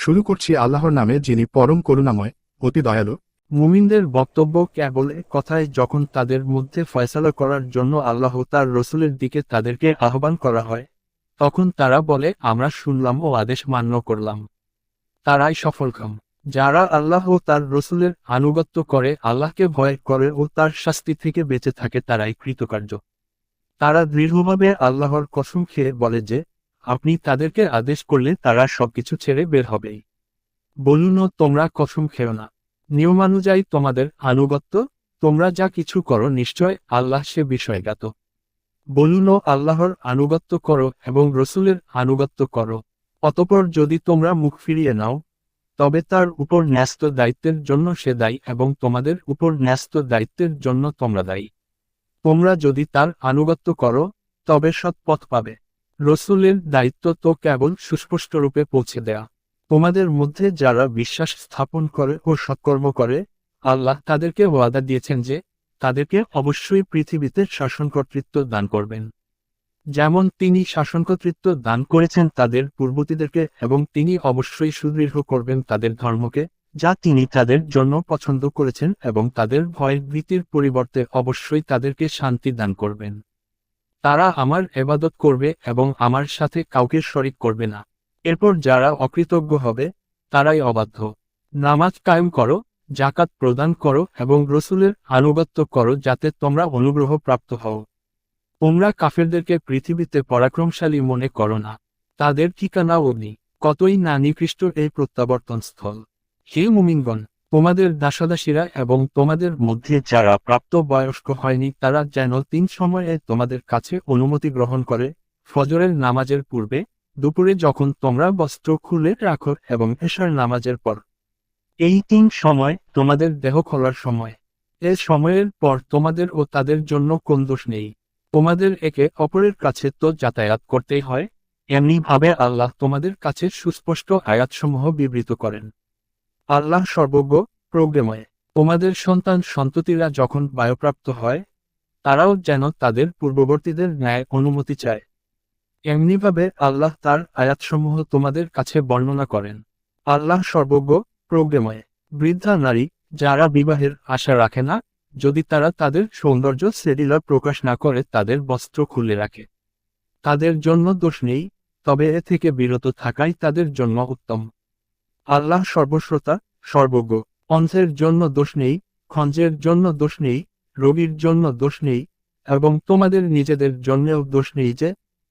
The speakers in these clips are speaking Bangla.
শুরু করছি আল্লাহর নামে যিনি পরম করুণাময়, অতি দয়ালু। মুমিনদের বক্তব্য কেবল কথায় যখন তাদের মধ্যে ফয়সালা করার জন্য আল্লাহ তার রসুলের দিকে তাদেরকে আহ্বান করা হয়, তখন তারা বলে, আমরা শুনলাম ও আদেশ মান্য করলাম। তারাই সফলকাম। যারা আল্লাহ ও তার রসুলের আনুগত্য করে, আল্লাহকে ভয় করে ও তার শাস্তি থেকে বেঁচে থাকে, তারাই কৃতকার্য। তারা দৃঢ়ভাবে আল্লাহর কসম খেয়ে বলে যে আপনি তাদেরকে আদেশ করলে তারা সবকিছু ছেড়ে বের হবেই। বলুন, তোমরা কসম খেও না। নিয়মানুযায়ী তোমাদের আনুগত্য, তোমরা যা কিছু করো নিশ্চয় আল্লাহ সে বিষয়ে জ্ঞাত বলুন, আল্লাহর আনুগত্য করো এবং রসুলের আনুগত্য করো। অতপর যদি তোমরা মুখ ফিরিয়ে নাও, তবে তার উপর ন্যস্ত দায়িত্বের জন্য সে দায়ী এবং তোমাদের উপর ন্যস্ত দায়িত্বের জন্য তোমরা দায়ী। তোমরা যদি তার আনুগত্য করো, তবে সৎ পথ পাবে। রসুলের দায়িত্ব তো কেবল সুস্পষ্ট রূপে পৌঁছে দেয়া। তোমাদের মধ্যে যারা বিশ্বাস স্থাপন করে ও সৎকর্ম করে, আল্লাহ তাদেরকে ওয়াদা দিয়েছেন যে, তাদেরকে অবশ্যই পৃথিবীতে শাসনকর্তৃত্ব দান করবেন। যেমন তিনি শাসনকর্তৃত্ব দান করেছেন তাদের পূর্বতীদেরকে এবং তিনি অবশ্যই সুদৃঢ় করবেন তাদের ধর্মকে, যা তিনি তাদের জন্য পছন্দ করেছেন এবং তাদের ভয় ভীতির পরিবর্তে অবশ্যই তাদেরকে শান্তি দান করবেন। তারা আমার এবাদত করবে এবং আমার সাথে কাউকে শরিক করবে না। এরপর যারা অকৃতজ্ঞ হবে, তারাই অবাধ্য। নামাজ কায়েম করো জাকাত প্রদান করো এবং রসুলের আনুগত্য করো যাতে তোমরা অনুগ্রহ প্রাপ্ত হও। তোমরা কাফেরদেরকে পৃথিবীতে পরাক্রমশালী মনে করো না। তাদের ঠিকানা অগ্নি কতই না নিকৃষ্ট এই প্রত্যাবর্তন স্থল হে মুমিনগণ তোমাদের দাসদাসীরা এবং তোমাদের মধ্যে যারা প্রাপ্ত বয়স্ক হয়নি, তারা যেন তিন সময়ে তোমাদের কাছে অনুমতি গ্রহণ করে। ফজরের নামাজের পূর্বে দুপুরে যখন তোমরা বস্ত্র খুলে রাখো এবং এশার নামাজের পর, এই তিন সময় তোমাদের দেহ খোলার সময়। এ সময়ের পর তোমাদের ও তাদের জন্য কোন দোষ নেই। তোমাদের একে অপরের কাছে তো যাতায়াত করতেই হয়। এমনি ভাবে আল্লাহ তোমাদের কাছে সুস্পষ্ট আয়াতসমূহ বিবৃত করেন। আল্লাহ সর্বজ্ঞ, প্রজ্ঞময়। তোমাদের সন্তান সন্ততিরা যখন বায়ুপ্রাপ্ত হয়, তারাও যেন তাদের পূর্ববর্তীদের ন্যায় অনুমতি চায়। এমনিভাবে আল্লাহ তার আয়াতসমূহ তোমাদের কাছে বর্ণনা করেন। আল্লাহ সর্বজ্ঞ, প্রজ্ঞময়। বৃদ্ধা নারী, যারা বিবাহের আশা রাখে না, যদি তারা তাদের সৌন্দর্য সেরিলার প্রকাশ না করে তাদের বস্ত্র খুলে রাখে। তাদের জন্য দোষ নেই, তবে এ থেকে বিরত থাকাই তাদের জন্য উত্তম। আল্লাহ সর্বশ্রোতা, সর্বজ্ঞ। অন্ধের জন্য দোষ নেই, খঞ্জের জন্য দোষ নেই, রোগীর জন্য দোষ নেই, এবং তোমাদের নিজেদের জন্যেও দোষ নেই যে,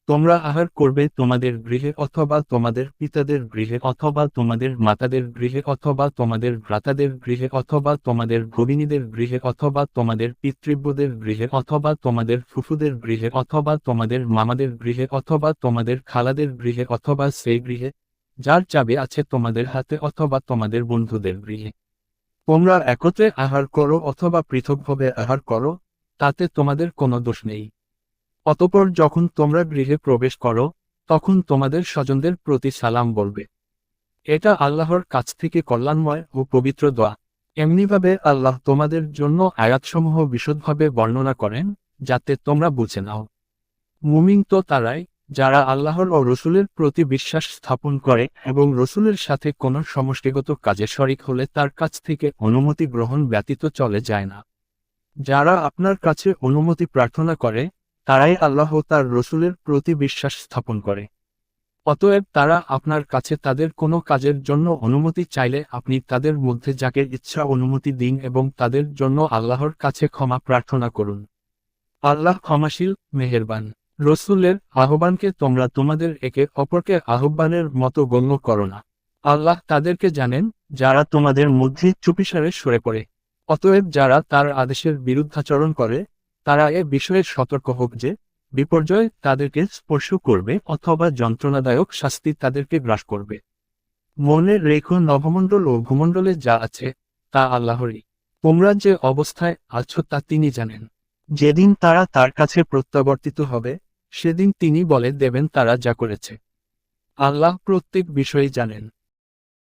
তোমরা আহার করবে তোমাদের গৃহে অথবা তোমাদের পিতাদের গৃহে অথবা তোমাদের মাতাদের গৃহে অথবা তোমাদের ভ্রাতাদের গৃহে অথবা তোমাদের ভগিনীদের গৃহে অথবা তোমাদের পিতৃব্যদের গৃহে অথবা তোমাদের ফুফুদের গৃহে অথবা তোমাদের মামাদের গৃহে অথবা তোমাদের খালাদের গৃহে অথবা সেই গৃহে যার চাবি আছে তোমাদের হাতে অথবা তোমাদের বন্ধুদের গৃহে। তোমরা একত্রে আহার করো অথবা পৃথকভাবে আহার করো, তাতে তোমাদের কোনো দোষ নেই। অতপর যখন তোমরা গৃহে প্রবেশ করো, তখন তোমাদের স্বজনদের প্রতি সালাম বলবে। এটা আল্লাহর কাছ থেকে কল্যাণময় ও পবিত্র দোয়া। এমনিভাবে আল্লাহ তোমাদের জন্য আয়াতসমূহ বিশদভাবে বর্ণনা করেন, যাতে তোমরা বুঝে নাও। মুমিন তো তারাই যারা আল্লাহর ও রসুলের প্রতি বিশ্বাস স্থাপন করে এবং রসুলের সাথে কোনো সমষ্টিগত কাজে শরিক হলে তার কাছ থেকে অনুমতি গ্রহণ ব্যতীত চলে যায় না। যারা আপনার কাছে অনুমতি প্রার্থনা করে, তারাই আল্লাহ তার রসুলের প্রতি বিশ্বাস স্থাপন করে। অতএব তারা আপনার কাছে তাদের কোনো কাজের জন্য অনুমতি চাইলে আপনি তাদের মধ্যে যাকে ইচ্ছা অনুমতি দিন এবং তাদের জন্য আল্লাহর কাছে ক্ষমা প্রার্থনা করুন। আল্লাহ ক্ষমাশীল, মেহেরবান। রসুলের আহ্বানকে তোমরা তোমাদের একে অপরকে আহ্বানের মতো গণ্য করো না। আল্লাহ তাদেরকে জানেন, যারা তোমাদের মধ্যে চুপিসারে সরে পড়ে। অতএব যারা তার আদেশের বিরুদ্ধাচরণ করে, তারা এ বিষয়ে সতর্ক হোক যে, বিপর্যয় তাদেরকে স্পর্শ করবে অথবা যন্ত্রণাদায়ক শাস্তি তাদেরকে গ্রাস করবে। মনে রেখো নভমণ্ডল ও ভূমণ্ডলে যা আছে, তা আল্লাহরই। তোমরা যে অবস্থায় আছো তা তিনি জানেন। যেদিন তারা তার কাছে প্রত্যাবর্তিত হবে সেদিন তিনি বলে দেবেন তারা যা করেছে। আল্লাহ প্রত্যেক বিষয়ে জানেন।